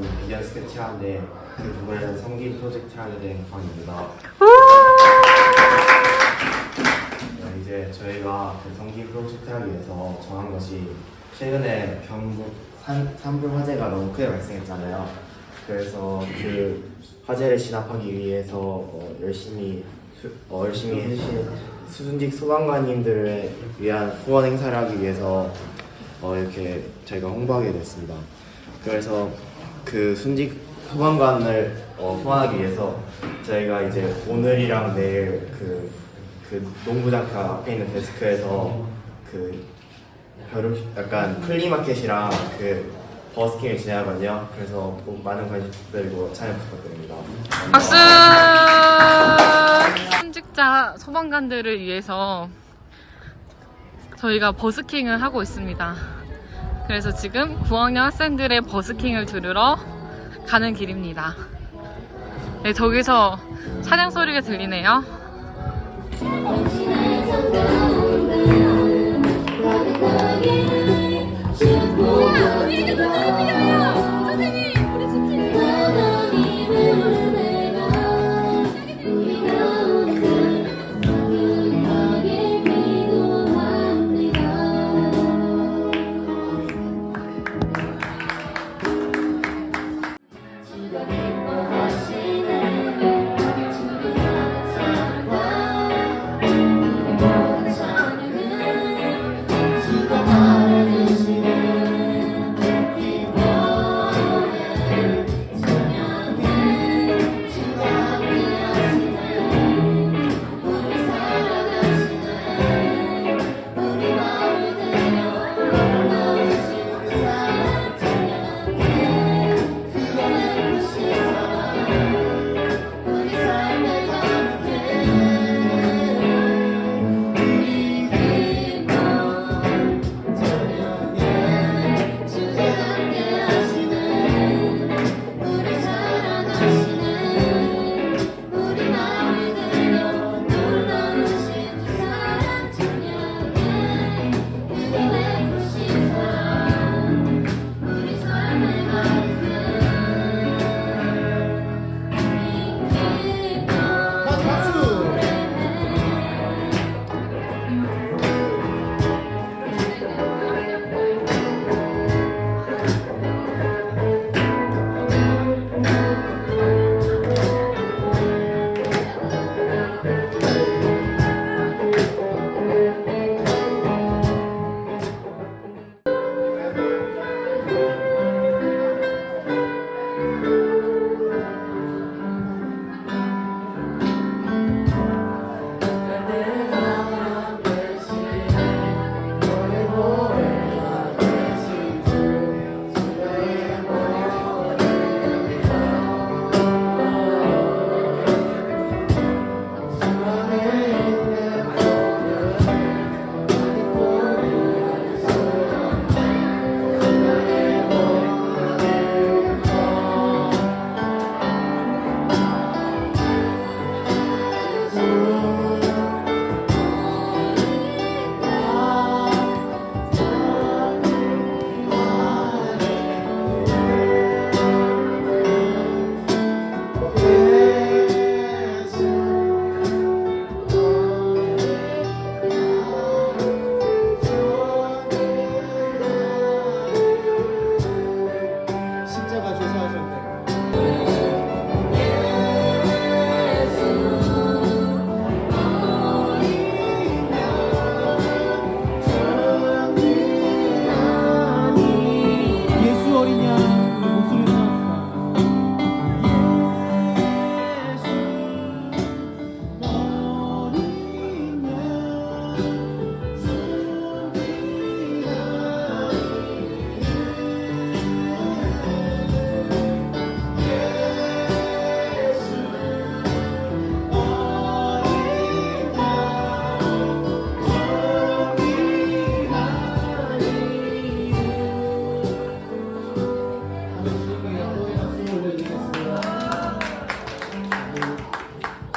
강의 비전 스케치 하는데 그 부분에는 성기 프로젝트 하게 된 강의입니다. 네, 이제 저희가 그 성기 프로젝트 하기 위해서 정한 것이 최근에 경북 산, 산불 화재가 너무 크게 발생했잖아요. 그래서 그 화재를 진압하기 위해서 어, 열심히 수- 어, 열심히 해주신 수준직 소방관님들을 위한 후원 행사를 하기 위해서 어, 이렇게 저희가 홍보하게 됐습니다. 그래서 그 순직 소방관을 어, 후원하기 위해서 저희가 이제 오늘이랑 내일 그, 그 농구장터 앞에 있는 데스크에서 그 벼룩 약간 플리마켓이랑 그 버스킹을 진행하거든요. 그래서 꼭 많은 관심 부탁드리고 참여 부탁드립니다. 박수! 현직자 소방관들을 위해서 저희가 버스킹을 하고 있습니다. 그래서 지금 9학년 학생들의 버스킹을 들으러 가는 길입니다. 네, 저기서 차량 소리가 들리네요.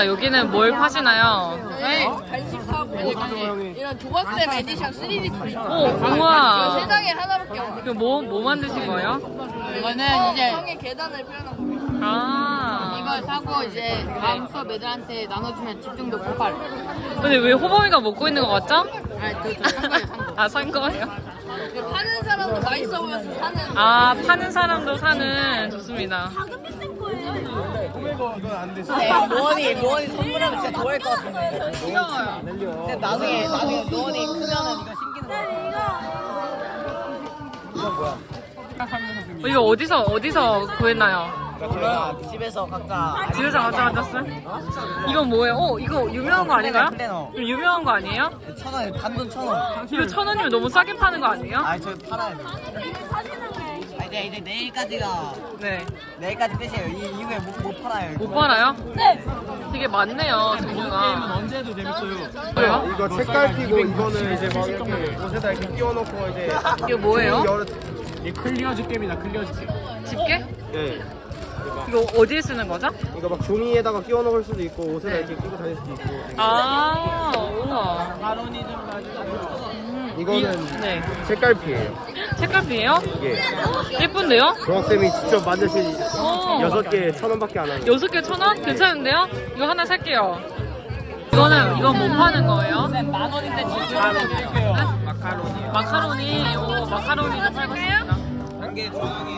자, 여기는 뭘 파시나요? 네, 간식하고 이런 조각쌤 에디션 3D 프린터. 오, 우와. 세상에 하나밖에 없는. 이거 뭐, 뭐 만드신 거예요? 이거는 이제 성의 계단을 표현한 겁니다. 아. 이걸 사고 이제 다음 수업 애들한테 나눠주면 집중도 폭발. 근데 왜 호범이가 먹고 있는 것 같죠? 아니 저산 거예요 산 거. 아, 산 거예요? 파는 사람도 맛있어 보여서 사는. 아, 파는 사람도 사는. 좋습니다. 네, 노원이 노원이 선물하면 진짜 좋아할 것 같은데. 귀여워요. 근데 나중에 나중에 노원이 크면은 이거 신기는 거. 어, 이거 어디서, 어디서 구했나요? 저희가 집에서 각자 집에서 가져가셨어요? 이건 뭐예요? 어, 이거 유명한 거 아닌가요? 이거 유명한 거 아니에요? 천 원, 단돈 천 원. 이거 천 원이면 너무 싸게 파는 거 아니에요? 아, 저 팔아야 돼. 아, 이제 이제 내일까지가 네. 내일까지 끝이에요. 이 이후에 못, 못 팔아요. 못 팔아요? 네. 되게 많네요, 종류가. 언제 해도 재밌어요. 뭐요? 이거 책갈피고 이거는 이제 막 이렇게 옷에다 이렇게 끼워놓고 이제 이거 뭐예요? 여러 이 클리어 집게입니다. 클리어 집게. 집게? 예 이거 어디에 쓰는 거죠? 이거 막 종이에다가 끼워놓을 수도 있고 옷에다 네. 이렇게 끼고 다닐 수도 있고 아, 우와. 마론이 좀 가지고. 이거는 이- 네. 책갈피예요 책갈피예요? 예 예쁜데요? 조학쌤이 직접 만드신 어. 여섯 개에 천 원밖에 안 하는 여섯 개 천 원? 괜찮은데요? 이거 하나 살게요. 이거는, 이건 못 파는 거예요? 만 원인데 만 원. 드릴게요. 마카로니. 마카로니, 오, 마카로니도 팔고 있습니다. 한개 조용히.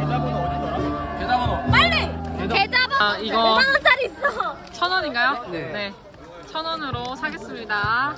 계좌번호 어디더라? 계좌번호. 빨리! 계좌번호 아, 이거- 5만 원짜리 있어! 천 원인가요? 네. 천 원으로 사겠습니다.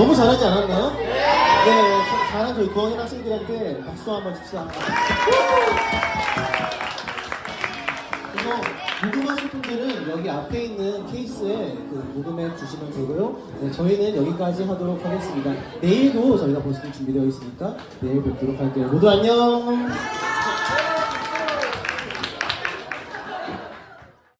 너무 잘하지 않았나요? 네. 자- 잘한 저희 구원인 학생들한테 박수 한번 칩시다. 그래서 녹음하실 분들은 여기 앞에 있는 케이스에 그 녹음해 주시면 되고요. 네, 저희는 여기까지 하도록 하겠습니다. 내일도 저희가 버스킹 준비되어 있으니까 내일 뵙도록 할게요. 모두 안녕!